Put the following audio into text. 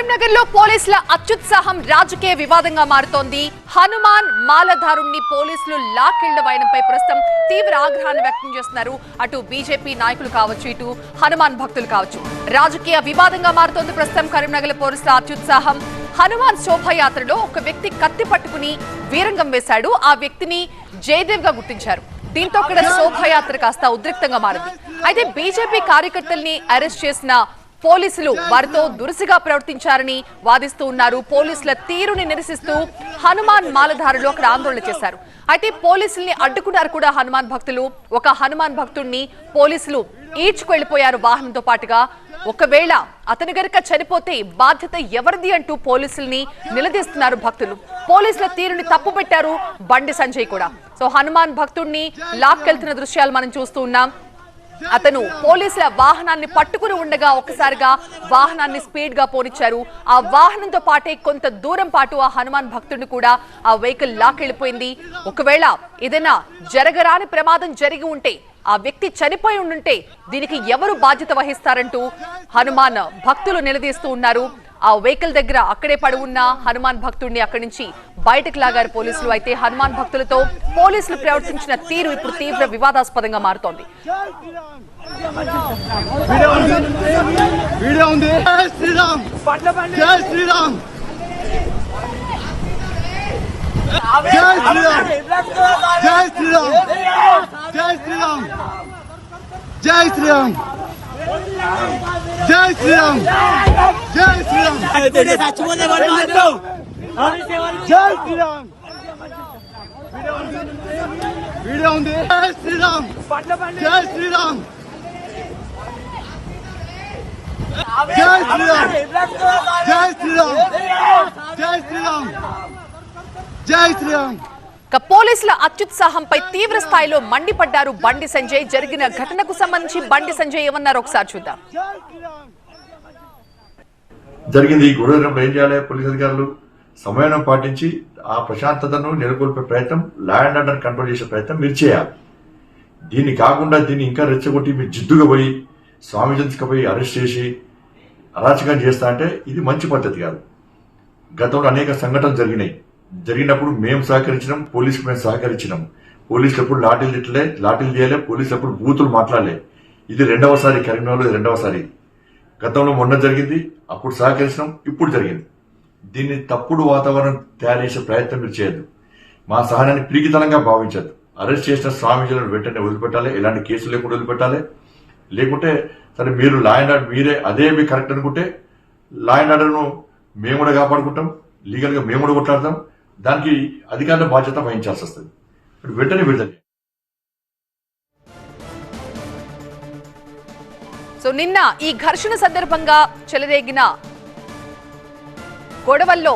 కరీంనగర్లో పోలీసుల అత్యుత్సాహం రాజకీయ వివాదంగా మారుతోంది. హనుమాన్ మాలధారుణ్ణి పోలీసులు లాక్కెళ్ళ వైనంపై ప్రస్తుతం తీవ్ర ఆగ్రహాన్ని వ్యక్తం చేస్తున్నారు. అటు బీజేపీ నాయకులు కావచ్చు ఇటు హనుమాన్ భక్తులు కావచ్చు. రాజకీయ వివాదంగా మారుతోంది ప్రస్తుతం కరీంనగర్ పోలీసుల అత్యుత్సాహం. హనుమాన్ శోభాయాత్రలో ఒక వ్యక్తి కత్తి పట్టుకుని వీరంగం వేశాడు. ఆ వ్యక్తిని జయదేవ్గా గుర్తించారు. దీంతో అక్కడ శోభాయాత్ర కాస్త ఉద్రిక్తంగా మారింది. అయితే బీజేపీ కార్యకర్తల్ని అరెస్ట్ చేసిన పోలీసులు వారితో దురుసుగా ప్రవర్తించారని వాదిస్తూ ఉన్నారు. పోలీసుల తీరుని నిరసిస్తూ హనుమాన్ మాలధారులు అక్కడ ఆందోళన చేశారు. అయితే పోలీసుల్ని అడ్డుకున్నారు కూడా హనుమాన్ భక్తులు. ఒక హనుమాన్ భక్తుడిని పోలీసులు ఈడ్చుకెళ్ళిపోయారు వాహనంతో పాటుగా. ఒకవేళ అతను గనుక చనిపోతే బాధ్యత ఎవరిది అంటూ పోలీసుల్ని నిలదీస్తున్నారు భక్తులు. పోలీసుల తీరుని తప్పు పెట్టారు బండి సంజయ్ కూడా. సో హనుమాన్ భక్తుడిని లాక్కెళ్తున్న దృశ్యాలు మనం చూస్తూ ఉన్నాం. అతను పోలీసుల వాహనాన్ని పట్టుకుని ఉండగా ఒక్కసారిగా వాహనాన్ని స్పీడ్గా పోనిచ్చారు. ఆ వాహనంతో పాటే కొంత దూరం పాటు ఆ హనుమాన్ భక్తుడిని కూడా ఆ వెహికల్ లాకెళ్ళిపోయింది ఒకవేళ ఏదైనా జరగరాని ప్రమాదం జరిగి ఉంటే ఆ వ్యక్తి చనిపోయి ఉండుంటే దీనికి ఎవరు బాధ్యత వహిస్తారంటూ హనుమాన్ భక్తులు నిలదీస్తూ ఉన్నారు. ఆ వెహికల్ దగ్గర అక్కడే పడి ఉన్న హనుమాన్ భక్తుడిని అక్కడి నుంచి బయటకు లాగారు పోలీసులు. అయితే హనుమాన్ భక్తులతో పోలీసులు ప్రవర్తించిన తీరు ఇప్పుడు తీవ్ర వివాదాస్పదంగా మారుతోంది. జై శ్రీరామ్. జై శ్రీరామ్ జై శ్రీరామ్ జై శ్రీరామ్ జై శ్రీరామ్ జై శ్రీరామ్ జై శ్రీరామ్ జై శ్రీరామ్ చచ్చిపోతే జై శ్రీరామ్. వీడియో ఉంది. జై శ్రీరామ్. జై శ్రీరామ్. జై శ్రీరామ్. జై శ్రీరామ్. జై శ్రీరామ్. జై శ్రీరామ్. ఇక పోలీసుల అత్యుత్సాహంపై తీవ్ర స్థాయిలో మండిపడ్డారు బండి సంజయ్. జరిగిన ఘటనకు సంబంధించి బండి సంజయ్ ఏమన్నారు ఒకసారి చూద్దాం. జై శ్రీరామ్. జరిగింది. ఈ గొడవ ఏం చేయాలి? పోలీస్ అధికారులు సమయం పాటించి ఆ ప్రశాంతతను నెలకొల్పే ప్రయత్నం లా అండ్ ఆర్డర్ కంట్రోల్ చేసే ప్రయత్నం మీరు చేయాలి. దీన్ని కాకుండా దీన్ని ఇంకా రెచ్చగొట్టి మీరు జిద్దుగా పోయి స్వామిజన్స్కి పోయి అరెస్ట్ చేసి అరాచకం చేస్తా అంటే ఇది మంచి పద్ధతి కాదు. గతంలో అనేక సంఘటనలు జరిగినాయి. జరిగినప్పుడు మేము సహకరించినాం పోలీసుకు మేము సహకరించినాం. పోలీసులు ఎప్పుడు లాఠీలు తిట్టలే లాఠీలు చేయలే పోలీసులు ఎప్పుడు బూతులు మాట్లాడలే. ఇది రెండవసారి కరీంనగర్లో ఇది రెండవసారి. గతంలో మొన్న జరిగింది అప్పుడు సహకరిస్తాం ఇప్పుడు జరిగింది. దీన్ని తప్పుడు వాతావరణం తయారు చేసే ప్రయత్నం మీరు చేయొద్దు. మా సహనాన్ని పిరికితనంగా భావించద్దు. అరెస్ట్ చేసిన స్వామీజీలను వెంటనే వదిలిపెట్టాలి ఎలాంటి కేసులు లేకుండా వదిలిపెట్టాలి. లేకుంటే సరే మీరు లా అండ్ ఆర్డర్ మీరే అదే మీ కరెక్ట్ అనుకుంటే లా అండ్ ఆర్డర్ను మేము కూడా కాపాడుకుంటాం లీగల్గా మేము కూడా కొట్లాడతాం. దానికి అధికారుల బాధ్యత వహించాల్సి వస్తుంది. ఇప్పుడు వెంటనే విడుదల సో నిన్న ఈ ఘర్షణ సందర్భంగా చెలరేగిన గొడవల్లో